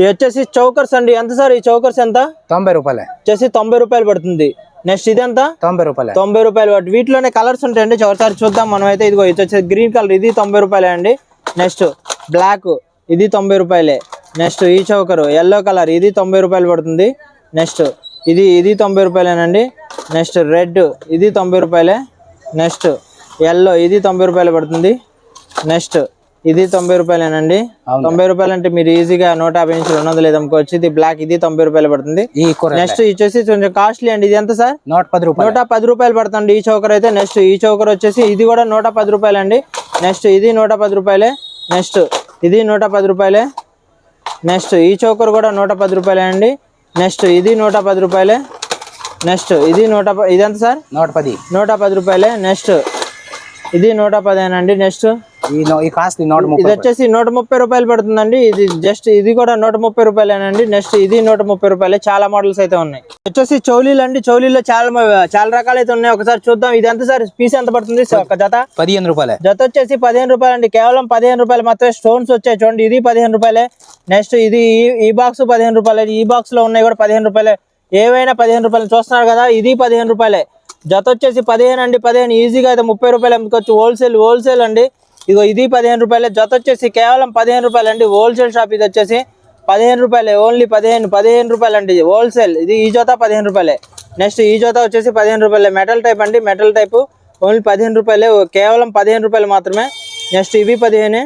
ఇది వచ్చేసి చౌకర్స్ అండి. ఎంత సార్ ఈ చౌకర్స్ ఎంత? తొంభై రూపాయలే. వచ్చేసి తొంభై రూపాయలు పడుతుంది. నెక్స్ట్ ఇది ఎంత తొంభై రూపాయలే. తొంభై రూపాయలు పడుతుంది. వీటిలోనే కలర్స్ ఉంటాయండి. ఒకసారి చూద్దాం. మనం అయితే ఇదిగో ఇది వచ్చేసి గ్రీన్ కలర్. ఇది తొంభై రూపాయలే అండి. Next black. ఇది తొంభై రూపాయలే. నెక్స్ట్ ఈ చౌకరు. Yellow colour. ఇది తొంభై రూపాయలు పడుతుంది. నెక్స్ట్ ఇది ఇది తొంభై రూపాయలేనండి. Next red. ఇది తొంభై రూపాయలే. Next yellow. ఇది తొంభై రూపాయలు పడుతుంది. నెక్స్ట్ ఇది తొంభై రూపాయలేనండి. తొంభై రూపాయలు అంటే మీరు ఈజీగా నూట యాభై నుంచి రెండు వందలు అమ్ముకోవచ్చు ఇది బ్లాక్ ఇది తొంభై రూపాయలు పడుతుంది. నెక్స్ట్ వచ్చేసి కొంచెం కాస్ట్లీ అండి. ఇది ఎంత సార్? నూట పది రూపాయలు. నూట పది రూపాయలు పడుతుంది ఈ చౌకర్ అయితే. నెక్స్ట్ ఈ చౌకర్ వచ్చేసి ఇది కూడా నూట పది రూపాయలు అండి నెక్స్ట్ ఇది నూట పది రూపాయలే. నెక్స్ట్ ఇది నూట పది రూపాయలే. నెక్స్ట్ ఈ చౌకర్ కూడా నూట పది రూపాయలే అండి. నెక్స్ట్ ఇది నూట పది రూపాయలే. నెక్స్ట్ ఇది నూట ఇది ఎంత సార్? నూట పది. నూట పది రూపాయలే. నెక్స్ట్ ఇది నూట పదేనండి. నెక్స్ట్ ఈ కాస్ట్ నూట ఇది వచ్చేసి నూట ముప్పై రూపాయలు పడుతుందండి. ఇది జస్ట్ ఇది కూడా నూట ముప్పై రూపాయలేనండి. నెక్స్ట్ ఇది నూట ముప్పై రూపాయలే. చాలా మోడల్స్ అయితే ఉన్నాయి. వచ్చేసి చౌలీలు అండి. చౌలీలో చాలా చాలా రకాలు అయితే ఉన్నాయి. ఒకసారి చూద్దాం. ఇది ఎంత సార్? పీస్ ఎంత పడుతుంది? ఒక జత? పదిహేను రూపాయలే. జత వచ్చేసి పదిహేను రూపాయలు అండి కేవలం పదిహేను రూపాయలు మాత్రమే. స్టోన్స్ వచ్చాయి చూడండి. ఇది పదిహేను రూపాయలే. నెక్స్ట్ ఇది ఈ- ఈ బాక్స్ పదిహేను రూపాయలే. ఈ బాక్స్లో ఉన్నాయి కూడా పదిహేను రూపాయలే. ఏవైనా పదిహేను రూపాయలు చూస్తున్నారు కదా ఇది పదిహేను రూపాయలే. జత వచ్చేసి పదిహేను అండి. పదిహేను. ఈజీగా అయితే ముప్పై రూపాయలు అమ్ముకోవచ్చు. హోల్సేల్ హోల్సేల్ అండి. ఇగో ఇది పదిహేను రూపాయలే జత వచ్చేసి కేవలం పదిహేను రూపాయలు అండి హోల్సేల్ షాప్ ఇది వచ్చేసి పదిహేను రూపాయలే ఓన్లీ పదిహేను పదిహేను రూపాయలు అండి హోల్సేల్ ఇది ఈ జత పదిహేను రూపాయలే. నెక్స్ట్ ఈ జత వచ్చేసి పదిహేను రూపాయలే. మెటల్ టైప్ అండి మెటల్ టైప్ ఓన్లీ పదిహేను రూపాయలే కేవలం పదిహేను రూపాయలు మాత్రమే. నెక్స్ట్ ఇవి పదిహేనే.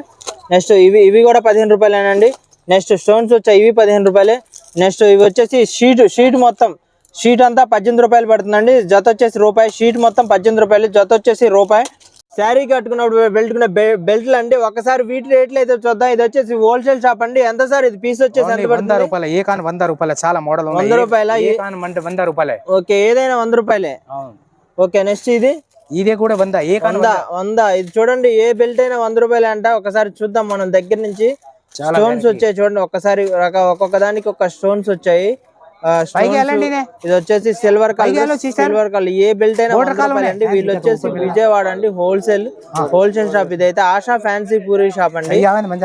నెక్స్ట్ ఇవి ఇవి కూడా పదిహేను రూపాయలేనండి. నెక్స్ట్ స్టోన్స్ వచ్చాయి ఇవి పదిహేను రూపాయలే. నెక్స్ట్ ఇవి వచ్చేసి షీట్ షీట్ మొత్తం. షీట్ అంతా పద్దెనిమిది రూపాయలు పడుతుందండి. జత వచ్చేసి రూపాయి షీట్ మొత్తం పద్దెనిమిది రూపాయలు. జత వచ్చేసి రూపాయి శారీ కట్టుకున్నప్పుడు బెల్ట్కున్న బెల్ట్లు అండి ఒకసారి వీటి రేట్లు అయితే చూద్దాం. ఇది వచ్చేసి హోల్సేల్ షాప్ అండి. ఎంత సార్ ఇది? పీస్ వచ్చేసి వంద రూపాయలు. ఏ కాన్ వంద రూపాయలు. చాలా మోడల్. వంద రూపాయలా? వంద రూపాయలే. ఓకే ఏదైనా వంద రూపాయలే. ఓకే నెక్స్ట్ ఇది? ఇదే కూడా వంద. ఏ వంద వంద? ఇది చూడండి ఏ బెల్ట్ అయినా వంద రూపాయలే అంట. ఒకసారి చూద్దాం మనం దగ్గర నుంచి. స్టోన్స్ వచ్చాయి చూడండి. ఒక్కసారి ఒక్కొక్క దానికి ఒక స్టోన్స్ వచ్చాయి. ఇదే. వచ్చేసి సిల్వర్ కలర్. సిల్వర్ కలర్ ఏ బెల్ట్ అయినా అండి. వీళ్ళు వచ్చేసి విజయవాడ అండి. హోల్సేల్ హోల్సేల్ షాప్ ఇది అయితే ఆశా ఫ్యాన్సీ పూరి షాప్ అండి.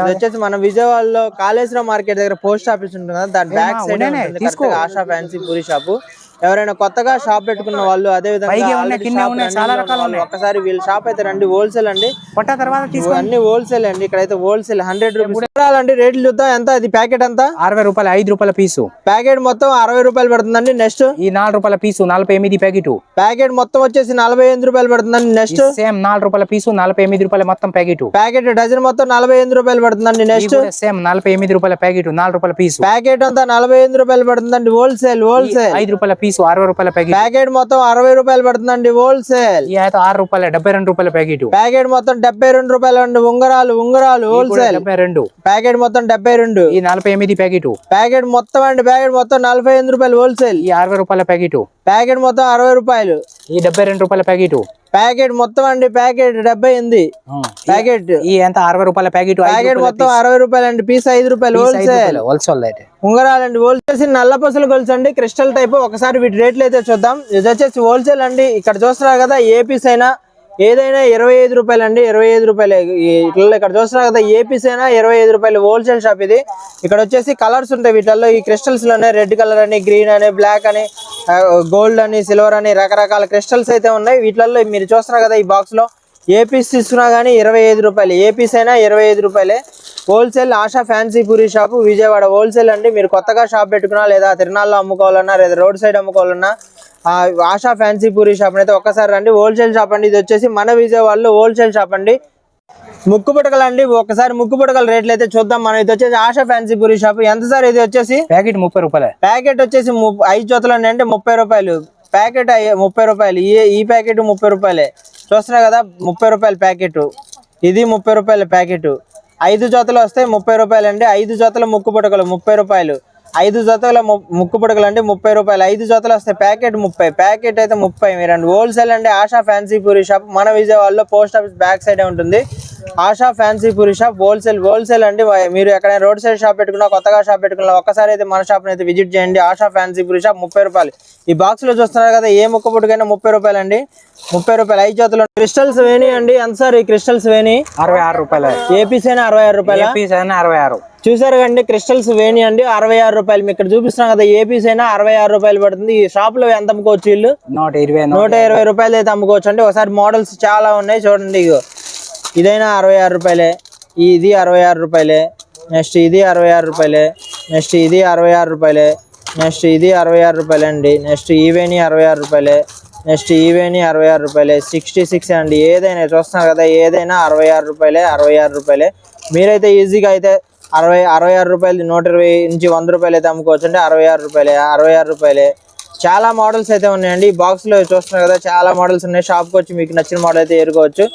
ఇది వచ్చేసి మన విజయవాడలో కాళేశ్వరం మార్కెట్ దగ్గర పోస్ట్ ఆఫీస్ ఉంటుంది దాని back side Asha fancy Puri shop ఎవరైనా కొత్తగా షాప్ పెట్టుకున్న వాళ్ళు అదే విధంగా. ఒక్కసారి వీళ్ళ షాప్ అయితే రండి హోల్సేల్ అండి. తర్వాత అన్ని హోల్సేల్ అండి. ఇక్కడైతే హోల్సేల్ హండ్రెడ్ రూపీస్ అండి రేట్లు చూద్దాం. ఎంత? అది ప్యాకెట్ ఎంత? అరవై రూపాయలు ఐదు రూపాయల పీసు. ప్యాకెట్ మొత్తం అరవై రూపాయలు పడుతుందండి నెక్స్ట్ ఈ నాలుగు రూపాయల పీసు నలభై ఎనిమిది ప్యాకెట్. ప్యాకెట్ మొత్తం వచ్చేసి నలభై ఎనిమిది రూపాయలు పడుతుందండి నెక్స్ట్ సేమ్ నాలుగు రూపాయల పీసు నలభై ఎనిమిది రూపాయల మొత్తం ప్యాకెట్. ప్యాకెట్ డజన్ మొత్తం నలభై ఎనిమిది రూపాయలు పడుతుందండి నెక్స్ట్ సేమ్ నలభై ఎనిమిది రూపాయల ప్యాకెట్ నాలుగు రూపాయల పీసు. ప్యాకెట్ అంతా నలభై ఎనిమిది రూపాయలు పడుతుందండి హోల్సేల్ హోల్సేల్ ఐదు రూపాయల పీసు అరవై రూపాయల ప్యాకెట్ ప్యాకెట్ మొత్తం అరవై రూపాయలు పడుతుందండి హోల్సేల్ ఈ అయితే ఆరు రూపాయల డెబ్బై రెండు రూపాయల ప్యాకెట్ ప్యాకెట్ మొత్తం డెబ్బై రెండు రూపాయలు అండి ఉంగరాలు ఉంగరాలు హోల్సేల్ డెబ్బై రెండు. ప్యాకెట్ మొత్తం డెబ్బై రెండు. ఈ నలభై ఎనిమిది ప్యాకెట్ ప్యాకెట్ మొత్తం అండి ప్యాకెట్ మొత్తం నలభై ఎనిమిది రూపాయలు హోల్సేల్ ఈ అరవై రూపాయల ప్యాకెట్ ప్యాకెట్ మొత్తం అరవై రూపాయలు. ఈ డెబ్బై రెండు రూపాయల ప్యాకెట్ ప్యాకెట్ మొత్తం అండి ప్యాకెట్ డెబ్బై ఎనిమిది ప్యాకెట్. ఈ ఎంత అరవై రూపాయల ప్యాకెట్ ప్యాకెట్ మొత్తం అరవై రూపాయలు అండి పీస్ ఐదు రూపాయలు హోల్సేల్ హోల్సేల్ అయితే. ఉంగరాలండి హోల్సేల్ నల్ల పసులు గొలుసు అండి క్రిస్టల్ టైప్ ఒకసారి వీటి రేట్లు అయితే చూద్దాం. ఇది వచ్చేసి హోల్సేల్ అండి ఇక్కడ చూస్తున్నారు కదా ఏ పీస్ అయినా ఏదైనా ఇరవై ఐదు రూపాయలు అండి ఇరవై ఐదు రూపాయలు. ఇట్లా ఇక్కడ చూస్తున్నారు కదా ఏపీస్ అయినా ఇరవై ఐదు రూపాయలు హోల్సేల్ షాప్ ఇది. ఇక్కడ వచ్చేసి కలర్స్ ఉంటాయి వీటిల్లో. ఈ క్రిస్టల్స్లోనే రెడ్ కలర్ అని గ్రీన్ అని బ్లాక్ అని గోల్డ్ అని సిల్వర్ అని రకరకాల క్రిస్టల్స్ అయితే ఉన్నాయి. వీటిల్లో మీరు చూస్తున్నారు కదా ఈ బాక్స్లో. ఏ పీస్ తీసుకున్నా కానీ ఇరవై ఐదు రూపాయలు. ఏ పీస్ అయినా ఇరవై ఐదు రూపాయలే. Wholesale Asha fancy Puri shop Vijayawada wholesale అండి. మీరు కొత్తగా షాప్ పెట్టుకున్నా లేదా తిరునాళ్ళలో అమ్ముకోవాలన్నా లేదా రోడ్ సైడ్ అమ్ముకోవాలన్నా ఆశా ఫ్యాన్సీ పూరి షాప్ అయితే ఒక్కసారి రండి. హోల్సేల్ షాప్ అండి. ఇది వచ్చేసి మన విజయవాడలో హోల్సేల్ షాప్ అండి. ముక్కు పుటకలు అండి. ఒకసారి ముక్కు పుటకల రేట్లు అయితే చూద్దాం. మనం ఇది వచ్చేసి ఆశా ఫ్యాన్సీ పూరి షాప్. ఎంత సార్ ఇది వచ్చేసి? ప్యాకెట్ ముప్పై రూపాయలే. ప్యాకెట్ వచ్చేసి ఐదు జతలు అండి. అంటే ముప్పై రూపాయలు. ప్యాకెట్ ముప్పై రూపాయలు. ఈ ఈ ప్యాకెట్ ముప్పై రూపాయలే. చూస్తున్నా కదా ముప్పై రూపాయల ప్యాకెట్. ఇది ముప్పై రూపాయల ప్యాకెట్. ఐదు జతలు వస్తే ముప్పై రూపాయలు అండి ఐదు జతల ముక్కు పుటకలు ముప్పై రూపాయలు. ఐదు జతల ముక్కు పుడకలు అంటే ముప్పై రూపాయలు. ఐదు జతలు వస్తే ప్యాకెట్ ముప్పై. ప్యాకెట్ అయితే ముప్పై మీరండి. హోల్సేల్ అంటే ఆశా ఫ్యాన్సీ పూరి షాప్ మన విజయవాడలో పోస్ట్ ఆఫీస్ బ్యాక్ సైడ్ ఉంటుంది. Asha fancy Puri shop wholesale wholesale అండి. మీరు ఎక్కడైనా రోడ్ సైడ్ షాప్ పెట్టుకున్నా కొత్తగా షాప్ పెట్టుకున్నా ఒక్కసారి అయితే మన షాప్ అయితే విజిట్ చేయండి. ఆశా ఫ్యాన్సీ పూరి షాప్ ముప్పై రూపాయలు. ఈ బాక్స్లో చూస్తున్నారు కదా ఏ ముక్క పుట్టుకైనా ముప్పై రూపాయలు అండి ముప్పై రూపాయలు. ఐదు చేతులు క్రిస్టల్స్ వేణి అండి. ఎంత సార్ ఈ క్రిస్టల్స్ వేణి? అరవై ఆరు రూపాయలు. ఏ పీస్ అయినా అరవై ఆరు రూపాయలు? ఏ పీస్ అయినా అరవై ఆరు. చూసారు కండి క్రిస్టల్స్ వేణి అండి. అరవై ఆరు రూపాయలు. మీకు ఇక్కడ చూపిస్తున్నాం కదా ఏ పీస్ అయినా అరవై ఆరు రూపాయలు పడుతుంది. ఈ షాప్లో ఎంత అమ్ముకోవచ్చు వీళ్ళు? నూట ఇరవై నూట ఇరవై రూపాయలు అయితే అమ్ముకోవచ్చు అండి. ఒకసారి మోడల్స్ చాలా ఉన్నాయి. చూడండి ఇగో. ఇదైనా అరవై ఆరు రూపాయలే ఇది అరవై ఆరు రూపాయలే నెక్స్ట్ ఇది అరవై ఆరు రూపాయలే నెక్స్ట్ ఇది అరవై ఆరు రూపాయలే నెక్స్ట్ ఇది అరవై ఆరు రూపాయలే అండి నెక్స్ట్ ఈవేని అరవై ఆరు రూపాయలే నెక్స్ట్ ఈవేని అరవై ఆరు రూపాయలే సిక్స్టీ సిక్స్ అండి ఏదైనా చూస్తున్నారు కదా ఏదైనా అరవై ఆరు రూపాయలే అరవై ఆరు రూపాయలే మీరైతే ఈజీగా అయితే అరవై అరవై ఆరు రూపాయలు నూట ఇరవై నుంచి వంద రూపాయలు అయితే అమ్ముకోవచ్చు అంటే అరవై ఆరు రూపాయలే అరవై ఆరు రూపాయలే చాలా మోడల్స్ అయితే ఉన్నాయండి ఈ బాక్స్లో చూస్తున్నారు కదా చాలా మోడల్స్ ఉన్నాయి షాప్కి వచ్చి మీకు నచ్చిన మోడల్ అయితే ఏరుకోవచ్చు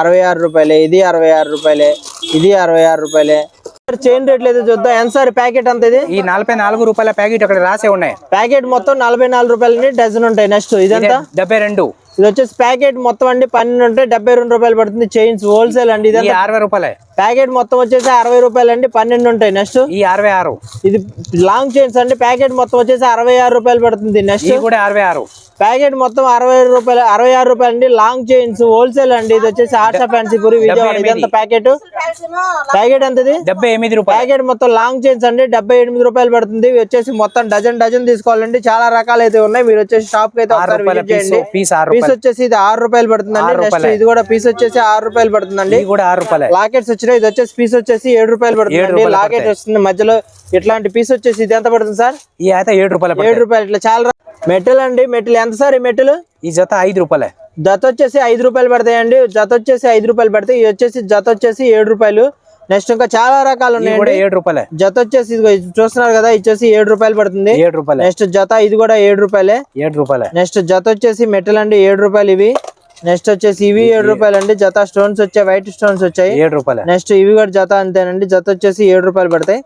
అరవై ఆరు రూపాయలే ఇది అరవై ఆరు రూపాయలే ఇది అరవై ఆరు రూపాయలే. చైన్ రేట్లు అయితే చూద్దాం. ఎంత సార్ ప్యాకెట్ అంత ఇది? ఈ నలభై నాలుగు రూపాయల ప్యాకెట్ అక్కడ రాసే ఉన్నాయి. ప్యాకెట్ మొత్తం నలభై నాలుగు రూపాయలని డజన్ ఉంటాయి నెక్స్ట్ ఇదంతా డెబ్బై రెండు. ఇది వచ్చేసి ప్యాకెట్ మొత్తం అండి పన్నెండు ఉంటాయి డెబ్బై రెండు రూపాయలు పడుతుంది. చైన్స్ హోల్సేల్ అండి ఈ ఇదంతా. అరవై రూపాయలే. ప్యాకెట్ మొత్తం వచ్చేసి అరవై రూపాయలు అండి పన్నెండు ఉంటాయి. నెక్స్ట్? ఈ అరవై ఆరు. ఇది లాంగ్ చైన్స్ అండి. ప్యాకెట్ మొత్తం వచ్చేసి అరవై ఆరు రూపాయలు పడుతుంది. నెక్స్ట్? కూడా అరవై ఆరు. ప్యాకెట్ మొత్తం అరవై రూపాయలు అరవై ఆరు రూపాయలు అండి లాంగ్ చైన్స్ హోల్సేల్ అండి. ఇది వచ్చేసి ఆర్షా ఫ్యాన్సీ పూరి విజయవాడ ఇదంతా ప్యాకెట్. ప్యాకెట్ ఎంతది? డెబ్బై ఎనిమిది రూపాయలు. ప్యాకెట్ మొత్తం లాంగ్ చైన్స్ అండి. డెబ్బై ఎనిమిది రూపాయలు పడుతుంది. వచ్చేసి మొత్తం డజన్ డజన్ తీసుకోవాలండి. చాలా రకాలు అయితే ఉన్నాయి. మీరు వచ్చేసి షాప్కి అయితే పీస్ చేయండి. వచ్చేసి ఇది ఆరు రూపాయలు పడుతుందండి. ఆరు నెక్స్ట్. ఇది కూడా పీస్ వచ్చేసి ఆరు రూపాయలు పడుతుందండి. ఈ కూడా ఆరు రూపాయలే. లాకెట్స్ వచ్చినాయి ఇది వచ్చేసి పీస్ వచ్చేసి ఏడు రూపాయలు పడుతుంది లాకెట్ వస్తుంది. మధ్యలో ఇట్లాంటి పీస్ వచ్చేసి ఇది ఎంత పడుతుంది సార్? ఈ అయితే ఏడు రూపాయలు ఏడు. రూపాయలు. ఇట్లా చాలా మెటల్ అండి. మెటల్ ఎంత సార్ ఈ మెటల్ ఈ జత ఐదు రూపాయలే. జత వచ్చేసి ఐదు రూపాయలు పడతాయండి జత వచ్చేసి ఐదు రూపాయలు పడతాయి. ఇది వచ్చేసి జత వచ్చేసి ఏడు రూపాయలు. నెక్స్ట్ ఇంకా చాలా రకాలు ఉన్నాయండి. ఏడు రూపాయలే. జత వచ్చేసి చూస్తున్నారు కదా ఇది వచ్చేసి ఏడు రూపాయలు పడుతుంది. ఏడు రూపాయలే. నెక్స్ట్ జత ఇది కూడా ఏడు రూపాయలే. ఏడు రూపాయలే. నెక్స్ట్ జత వచ్చేసి మెటల్ అండి ఏడు రూపాయలు ఇవి. నెక్స్ట్ వచ్చేసి ఇవి ఏడు రూపాయలు అండి జత స్టోన్స్ వచ్చాయి వైట్ స్టోన్స్ వచ్చాయి. ఏడు రూపాయలే. నెక్స్ట్ ఇవి కూడా జత అంతేనండి. జత వచ్చేసి ఏడు రూపాయలు పడతాయి.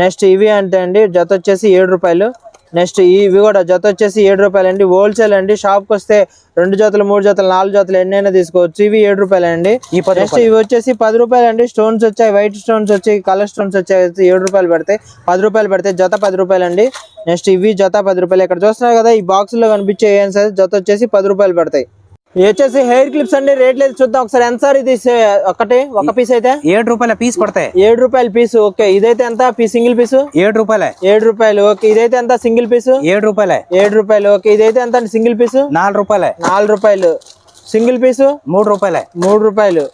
నెక్స్ట్ ఇవి అంతే అండి. జత వచ్చేసి ఏడు రూపాయలు. నెక్స్ట్ ఇవి కూడా జత వచ్చేసి ఏడు రూపాయలు అండి హోల్సేల్ అండి. షాప్కి వస్తే రెండు జతలు మూడు జతలు నాలుగు జతలు ఎన్నైనా తీసుకోవచ్చు. ఇవి ఏడు రూపాయలు అండి నెక్స్ట్ ఇవి వచ్చేసి పది రూపాయలు అండి స్టోన్స్ వచ్చాయి వైట్ స్టోన్స్ వచ్చాయి కలర్ స్టోన్స్ వచ్చాయి. ఏడు రూపాయలు పడతాయి. పది రూపాయలు పడతాయి. జత పది రూపాయలు అండి నెక్స్ట్ ఇవి జత పది రూపాయలు. ఇక్కడ చూస్తున్నారు కదా ఈ బాక్స్లో కనిపించే ఏం సార్ జత వచ్చేసి పది రూపాయలు పడతాయి. వచ్చేసి హెయిర్ క్లిప్స్ అండి రేట్లు అయితే చూద్దాం. ఒకసారి ఎంత సార్ ఇది ఒకటి ఒక పీస్ అయితే? ఏడు రూపాయల పీస్ పడతాయి ఏడు రూపాయల పీసు ఓకే. ఇదైతే ఎంత? సింగిల్ పీసు ఏడు రూపాయలే. ఏడు రూపాయలు ఓకే. ఇదైతే ఎంత? సింగిల్ పీసు ఏడు రూపాయలే. ఏడు రూపాయలు ఓకే. ఇదైతే ఎంత సింగిల్ పీసు నాలుగు రూపాయలే. నాలుగు రూపాయలు. సింగిల్ పీసు మూడు రూపాయలే. మూడు రూపాయలు.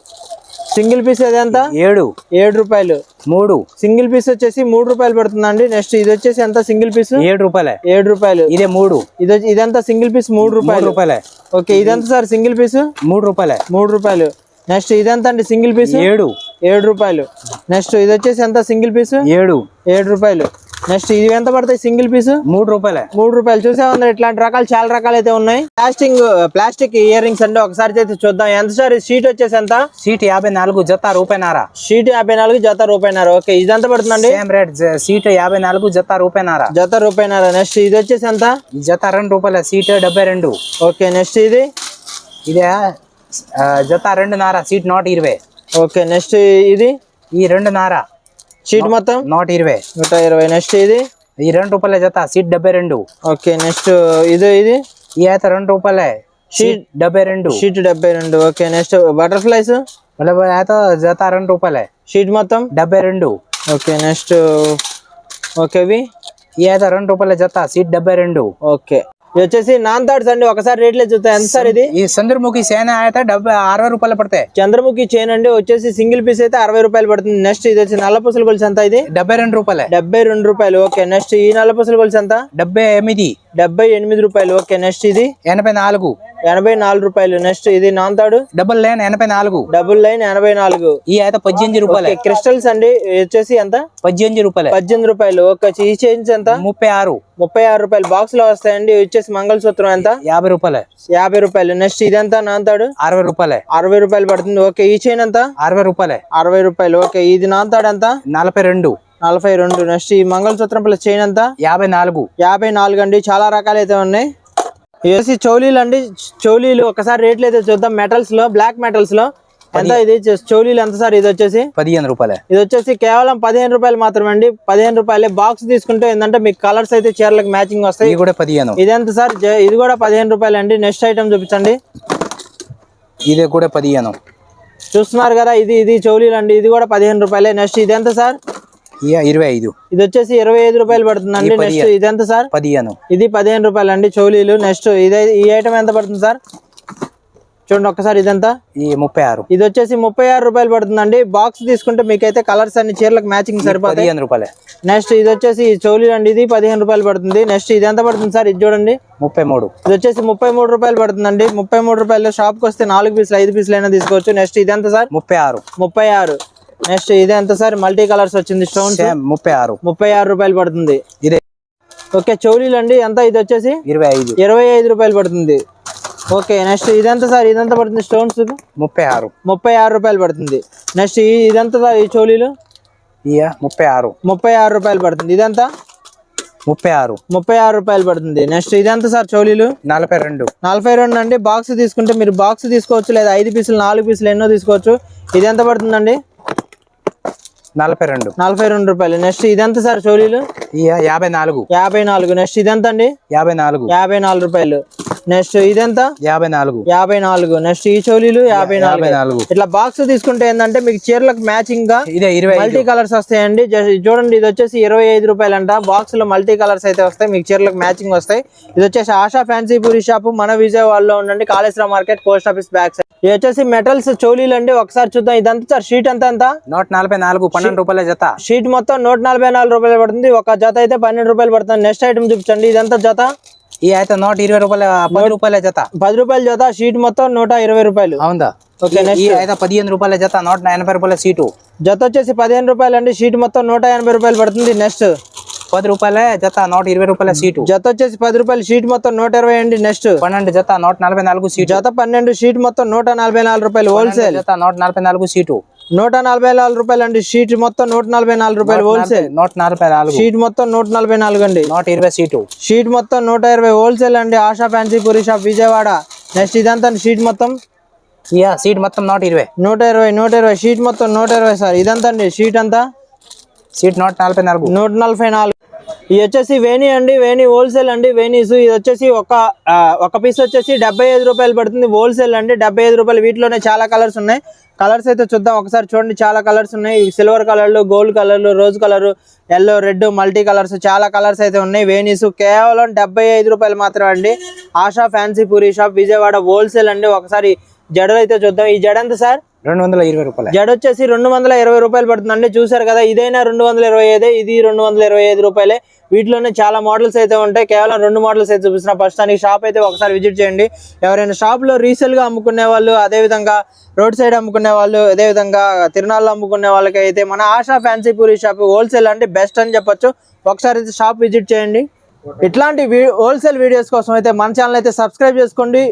సింగిల్ పీస్ ఎంత? ఏడు. ఏడు రూపాయలు. మూడు. సింగిల్ పీస్ వచ్చేసి మూడు రూపాయలు పడుతుందండి. నెక్స్ట్ ఇది వచ్చేసి ఎంత? సింగిల్ పీస్ ఏడు రూపాయలే. ఏడు రూపాయలు. ఇదే మూడు. ఇది ఇదంతా సింగిల్ పీస్ మూడు రూపాయలు. రూపాయలే. ఓకే ఇదంతా సార్? Single piece? మూడు రూపాయలే. మూడు రూపాయలు. నెక్స్ట్ ఇదంతా అండి? Single piece? ఏడు. ఏడు రూపాయలు. నెక్స్ట్ ఇది వచ్చేసి ఎంత? Single piece? ఏడు. ఏడు రూపాయలు. నెక్స్ట్ ఇది ఎంత పడతాయి సింగిల్ పీస్? మూడు రూపాయలే. మూడు రూపాయలు. చూసే ఉంది ఇట్లాంటి రకాలు చాలా రకాలు అయితే ఉన్నాయి. ప్లాస్టిక్ ప్లాస్టిక్ ఇయర్ రింగ్స్ అండి. ఒకసారి అయితే చూద్దాం. ఎంత సార్ షీట్ వచ్చేసి ఎంత? సీట్ యాభై నాలుగు జత రూపాయినారా? షీట్ యాభై నాలుగు జత రూపాయినారు? ఓకే ఇది ఎంత పడుతుందండి? సేమ్ రేట్ సీట్ యాభై నాలుగు జత రూపాయినారా? జత రూపాయినారు? నెక్స్ట్ ఇది వచ్చేసి ఎంత? జత రెండు రూపాయలే సీట్ డెబ్బై రెండు. ఓకే నెక్స్ట్ ఇది? ఇదే జత రెండు నారా? సీట్ నూట ఇరవై. ఓకే నెక్స్ట్ ఇది? ఈ రెండు నారా? షీట్ మొత్తం? నూట ఇరవై. నూట ఇరవై. నెక్స్ట్ ఇది? ఈ రెండు రూపాయల జత సీట్ డెబ్బై రెండు. ఓకే నెక్స్ట్ ఇది ఇది? ఈ అయితే రెండు రూపాయలే. సీట్ డెబ్బై రెండు. షీట్ డెబ్బై రెండు. ఓకే నెక్స్ట్ బటర్ఫ్లైస్ అయితే జత రెండు రూపాయలే. షీట్ మొత్తం? డెబ్బై రెండు. ఓకే నెక్స్ట్ ఓకే ఇవి ఈ అయితే రెండు రూపాయల జత సీట్ డెబ్బై రెండు. ఓకే ఇది వచ్చేసి నాన్ థాట్స్ అండి ఒకసారి రేట్లు చూస్తే ఎంత సార్ ఇది? ఈ చంద్రముఖి సేన అయితే డెబ్బై అరవై రూపాయలు పడతాయి. చంద్రముఖి చైన్ అండి వచ్చేసి సింగిల్ పీస్ అయితే అరవై రూపాయలు పడుతుంది. నెక్స్ట్ ఇది వచ్చి నల్ల పూసల గొలుసు ఎంత ఇది? డెబ్బై రెండు రూపాయలే. డెబ్బై రెండు రూపాయలు. ఓకే నెక్స్ట్ ఈ నల్ల పూసల గొలుసు ఎంత? డెబ్బై ఎనిమిది. డెబ్బై ఎనిమిది రూపాయలు. ఓకే నెక్స్ట్ ఇది? ఎనభై నాలుగు. ఎనభై నాలుగు రూపాయలు. నెక్స్ట్ ఇది నాన్ తాడు డబుల్ లైన్ ఎనభై నాలుగు. డబుల్ లైన్ ఎనభై నాలుగు. ఈ అయితే పద్దెనిమిది రూపాయలే. క్రిస్టల్స్ అండి. వచ్చేసి ఎంత? పద్దెనిమిది రూపాయలే. పద్దెనిమిది రూపాయలు. ఓకే ఈ చైన్స్ ఎంత? ముప్పై ఆరు. ముప్పై ఆరు రూపాయలు. బాక్స్లో వస్తాయండి. వచ్చేసి మంగళసూత్రం ఎంత? యాభై రూపాయలే. యాభై రూపాయలు. నెక్స్ట్ ఇదంతా? నాన్ తాడు అరవై రూపాయలే. అరవై రూపాయలు పడుతుంది. ఓకే ఈ చైన్ ఎంత? అరవై రూపాయలే. అరవై రూపాయలు. ఓకే ఇది నాన్ తాడు ఎంత? నలభై రెండు. నలభై రెండు. నెక్స్ట్ ఈ మంగళసూత్రం ప్లస్ చైన్ ఎంత? యాభై నాలుగు. యాభై నాలుగు అండి. చాలా రకాలు అయితే ఉన్నాయి. వచ్చి చౌలీలు అండి. చౌలీలు ఒకసారి రేట్లు అయితే చూద్దాం. మెటల్స్లో బ్లాక్ మెటల్స్లో ఎంత ఇది? చోలీలు ఎంత సార్? ఇది వచ్చేసి? పదిహేను రూపాయలే. ఇది వచ్చేసి కేవలం పదిహేను రూపాయలు మాత్రమే అండి. పదిహేను రూపాయలే. బాక్స్ తీసుకుంటే ఏంటంటే మీకు కలర్స్ అయితే చీరలకు మ్యాచింగ్ వస్తాయి. ఇది కూడా పదిహేను. ఇది ఎంత సార్? ఇది కూడా పదిహేను రూపాయలు అండి. నెక్స్ట్ ఐటమ్ చూపించండి. ఇది కూడా పదిహేను. చూస్తున్నారు కదా ఇది ఇది చౌలీలు అండి. ఇది కూడా పదిహేను రూపాయలే. నెక్స్ట్ ఇది ఎంత సార్? ఇరవై ఐదు ఇది వచ్చేసి ఇరవై ఐదు రూపాయలు పడుతుందండి నెక్స్ట్ ఇది ఎంత సార్? పదిహేను. ఇది పదిహేను రూపాయలు అండి చౌలీలు నెక్స్ట్ ఇది ఈ ఐటమ్ ఎంత పడుతుంది సార్? చూడండి ఒక్కసారి ఇదంతా? ఈ ముప్పై ఆరు ఇది వచ్చేసి ముప్పై ఆరు రూపాయలు పడుతుందండి. బాక్స్ తీసుకుంటే మీకైతే కలర్స్ అన్ని చీరలకు మ్యాచింగ్ సరిపోతాయి. పదిహేను రూపాయలే. నెక్స్ట్ ఇది వచ్చేసి చౌలీలు అండి. ఇది పదిహేను రూపాయలు పడుతుంది. నెక్స్ట్ ఇది ఎంత పడుతుంది సార్? ఇది చూడండి. ముప్పై మూడు ఇది వచ్చేసి ముప్పై మూడు రూపాయలు పడుతుందండి. ముప్పై మూడు రూపాయలు షాప్కి వస్తే నాలుగు పీసులు ఐదు పీసులు అయినా తీసుకోవచ్చు. నెక్స్ట్ ఇది ఎంత సార్? ముప్పై ఆరు ముప్పై ఆరు నెక్స్ట్ ఇది ఎంత సార్? మల్టీ కలర్స్ వచ్చింది స్టోన్స్? సేమ్ ముప్పై ఆరు. ముప్పై ఆరు రూపాయలు పడుతుంది. ఇదే. ఓకే చౌలీలు అండి ఎంత ఇది వచ్చేసి? ఇరవై ఐదు. ఇరవై ఐదు రూపాయలు పడుతుంది. ఓకే నెక్స్ట్ ఇదంతా సార్? ఇదంతా పడుతుంది స్టోన్స్? ముప్పై ఆరు. ముప్పై ఆరు రూపాయలు పడుతుంది. నెక్స్ట్ ఇదంతా సార్ ఈ చోలీలు? ఇక ముప్పై ఆరు. ముప్పై ఆరు రూపాయలు పడుతుంది. ఇదంతా? ముప్పై ఆరు. ముప్పై ఆరు రూపాయలు పడుతుంది. నెక్స్ట్ ఇదంతా సార్ చోలీలు? నలభై రెండు. నలభై రెండు అండి. బాక్స్ తీసుకుంటే మీరు బాక్స్ తీసుకోవచ్చు లేదా ఐదు పీసులు నాలుగు పీసులు ఎన్నో తీసుకోవచ్చు. ఇది ఎంత పడుతుందండి? నలభై రెండు. నలభై రెండు రూపాయలు. నెక్స్ట్ ఇదంతా సార్ చోలీలు యాభై నాలుగు. యాభై నాలుగు. నెక్స్ట్ ఇదంతా అండి యాభై నాలుగు. యాభై నాలుగు రూపాయలు. నెక్స్ట్ ఇదంతా? యాభై నాలుగు. యాభై నాలుగు. నెక్స్ట్ ఈ చోలీలు యాభై నాలుగు. ఇట్లా బాక్స్ తీసుకుంటే ఏంటంటే మీకు చీరలకు మ్యాచింగ్గా ఇదే ఇరవై మల్టీ కలర్స్ వస్తాయండి. చూడండి ఇది వచ్చేసి ఇరవై ఐదు రూపాయలు అంట బాక్స్లో మల్టీ కలర్స్ అయితే వస్తాయి. మీకు చీరలకు మ్యాచింగ్ వస్తాయి. ఇది వచ్చేసి ఆశా ఫ్యాన్సీ పూరి షాప్ మన విజయవాడలో ఉండండి. Kaleshwaram market post office back side ఇది వచ్చేసి మెటల్స్ చోలీలు అండి ఒకసారి చూద్దాం. ఇదంతా సార్ షీట్ అంతా ఎంత? నూట నలభై నాలుగు పన్నెండు రూపాయల జత. షీట్ మొత్తం నూట నలభై నాలుగు రూపాయలు పడుతుంది. ఒక జత అయితే పన్నెండు రూపాయలు పడుతుంది. నెక్స్ట్ ఐటమ్ చూపించండి. ఇదంతా జత? ఈ అయితే నూట ఇరవై రూపాయల పది రూపాయల జత. పది రూపాయల జత షీట్ మొత్తం నూట ఇరవై రూపాయలు. అవుందా ఓకే ఈ అయితే పదిహేను రూపాయల జత నూట ఎనభై రూపాయల సీటు. జత వచ్చేసి పదిహేను రూపాయలు అండి షీట్ మొత్తం నూట ఎనభై రూపాయలు పడుతుంది నెక్స్ట్ పది రూపాయల జత నూట ఇరవై రూపాయల సీటు. జత వచ్చేసి పది రూపాయలు షీట్ మొత్తం నూట ఇరవై అండి నెక్స్ట్. పన్నెండు జత నూట నలభై నాలుగు సీటు. జత పన్నెండు షీట్ మొత్తం నూట నలభై నాలుగు రూపాయలు హోల్సేల్ జత నూట నలభై నాలుగు సీటు. నూట నలభై నాలుగు రూపాయలు అండి షీట్ మొత్తం నూట నలభై నాలుగు రూపాయలు హోల్సేల్ నూట నలభై నాలుగు. షీట్ మొత్తం నూట నలభై నాలుగు అండి. నూట ఇరవై సీటు. షీట్ మొత్తం నూట ఇరవై హోల్సేల్ అండి Asha fancy Puri shop Vijayawada. Next ఇదంతా షీట్ మొత్తం. ఇక సీట్ మొత్తం నూట ఇరవై. నూట ఇరవై నూట ఇరవై షీట్ మొత్తం నూట ఇరవై సార్ ఇదంతా అండి షీట్ అంతా సీట్ నూట నలభై నాలుగు. నూట నలభై నాలుగు. ఇది వచ్చేసి వేణి అండి వేణి హోల్సేల్ అండి వేణీస్ ఇది వచ్చేసి ఒక ఒక పీస్ వచ్చేసి డెబ్బై ఐదు రూపాయలు పడుతుంది హోల్సేల్ అండి. డెబ్బై ఐదు రూపాయలు. వీటిలోనే చాలా కలర్స్ ఉన్నాయి. కలర్స్ అయితే చూద్దాం. ఒకసారి చూడండి. చాలా కలర్స్ ఉన్నాయి. సిల్వర్ కలర్లు గోల్డ్ కలర్లు rose colour yellow red multi colours చాలా కలర్స్ అయితే ఉన్నాయి. వేణీస్ కేవలం డెబ్బై ఐదు రూపాయలు మాత్రమే అండి. Asha fancy Puri shop Vijayawada wholesale అండి. ఒకసారి జడలు అయితే చూద్దాం. ఈ జడ ఎంత సార్? రెండు వందల ఇరవై రూపాయలు. జడ వచ్చేసి రెండు వందల ఇరవై రూపాయలు పడుతుందండి. చూసారు కదా ఇదైనా రెండు వందల ఇరవై ఐదే ఇది రెండు వందల ఇరవై ఐదు రూపాయలే. వీటిలోనే చాలా మోడల్స్ అయితే ఉంటాయి. కేవలం రెండు మోడల్స్ అయితే చూపిస్తున్నా. ప్రస్తుతానికి షాప్ అయితే ఒకసారి విజిట్ చేయండి. ఎవరైనా షాప్లో రీసేల్గా అమ్ముకునే వాళ్ళు అదేవిధంగా రోడ్ సైడ్ అమ్ముకునే వాళ్ళు అదేవిధంగా తిరునాళ్ళు అమ్ముకునే వాళ్ళకి అయితే మన Asha fancy Puri shop wholesale అంటే బెస్ట్ అని చెప్పొచ్చు. ఒకసారి అయితే షాప్ విజిట్ చేయండి. ఇట్లాంటి హోల్సేల్ వీడియోస్ కోసం అయితే మన ఛానల్ అయితే సబ్స్క్రైబ్ చేసుకోండి.